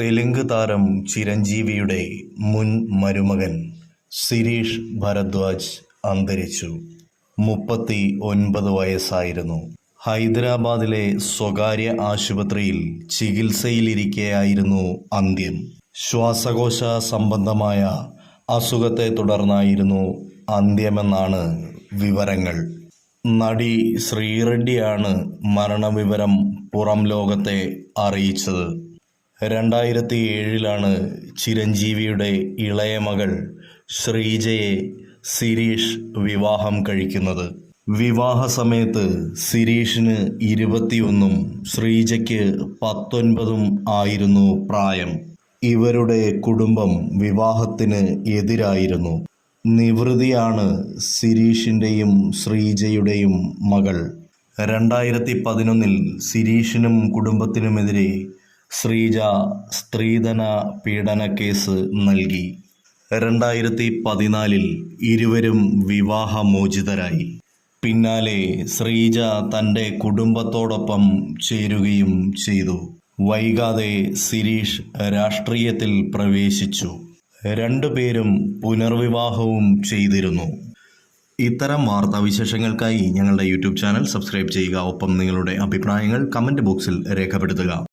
തെലുങ്ക് താരം ചിരഞ്ജീവിയുടെ മുൻ മരുമകൻ സിരീഷ് ഭരദ്വാജ് അന്തരിച്ചു. മുപ്പത്തി ഒൻപത് വയസ്സായിരുന്നു. ഹൈദരാബാദിലെ സ്വകാര്യ ആശുപത്രിയിൽ ചികിത്സയിലിരിക്കെയായിരുന്നു അന്ത്യം. ശ്വാസകോശ സംബന്ധമായ അസുഖത്തെ തുടർന്നായിരുന്നു അന്ത്യമെന്നാണ് വിവരങ്ങൾ. നടി ശ്രീറെഡ്ഡിയാണ് മരണവിവരം പുറം ലോകത്തെ അറിയിച്ചത്. രണ്ടായിരത്തി ഏഴിലാണ് ചിരഞ്ജീവിയുടെ ഇളയ മകൾ ശ്രീജയെ സിരീഷ് വിവാഹം കഴിക്കുന്നത്. വിവാഹ സമയത്ത് സിരീഷിന് ഇരുപത്തിയൊന്നും ശ്രീജയ്ക്ക് പത്തൊൻപതും ആയിരുന്നു പ്രായം. ഇവരുടെ കുടുംബം വിവാഹത്തിന് എതിരായിരുന്നു. നിവൃതിയാണ് സിരീഷിന്റെയും ശ്രീജയുടെയും മകൾ. രണ്ടായിരത്തി പതിനൊന്നിൽ സിരീഷിനും കുടുംബത്തിനുമെതിരെ ശ്രീജ സ്ത്രീധന പീഡന കേസ് നൽകി. രണ്ടായിരത്തി പതിനാലിൽ ഇരുവരും വിവാഹമോചിതരായി. പിന്നാലെ ശ്രീജ തന്റെ കുടുംബത്തോടൊപ്പം ചേരുകയും ചെയ്തു. വൈകാതെ സിരീഷ് രാഷ്ട്രീയത്തിൽ പ്രവേശിച്ചു. രണ്ടുപേരും പുനർവിവാഹവും ചെയ്തിരുന്നു. ഇത്തരം വാർത്താ വിശേഷങ്ങൾക്കായി ഞങ്ങളുടെ യൂട്യൂബ് ചാനൽ സബ്സ്ക്രൈബ് ചെയ്യുക. ഒപ്പം നിങ്ങളുടെ അഭിപ്രായങ്ങൾ കമന്റ് ബോക്സിൽ രേഖപ്പെടുത്തുക.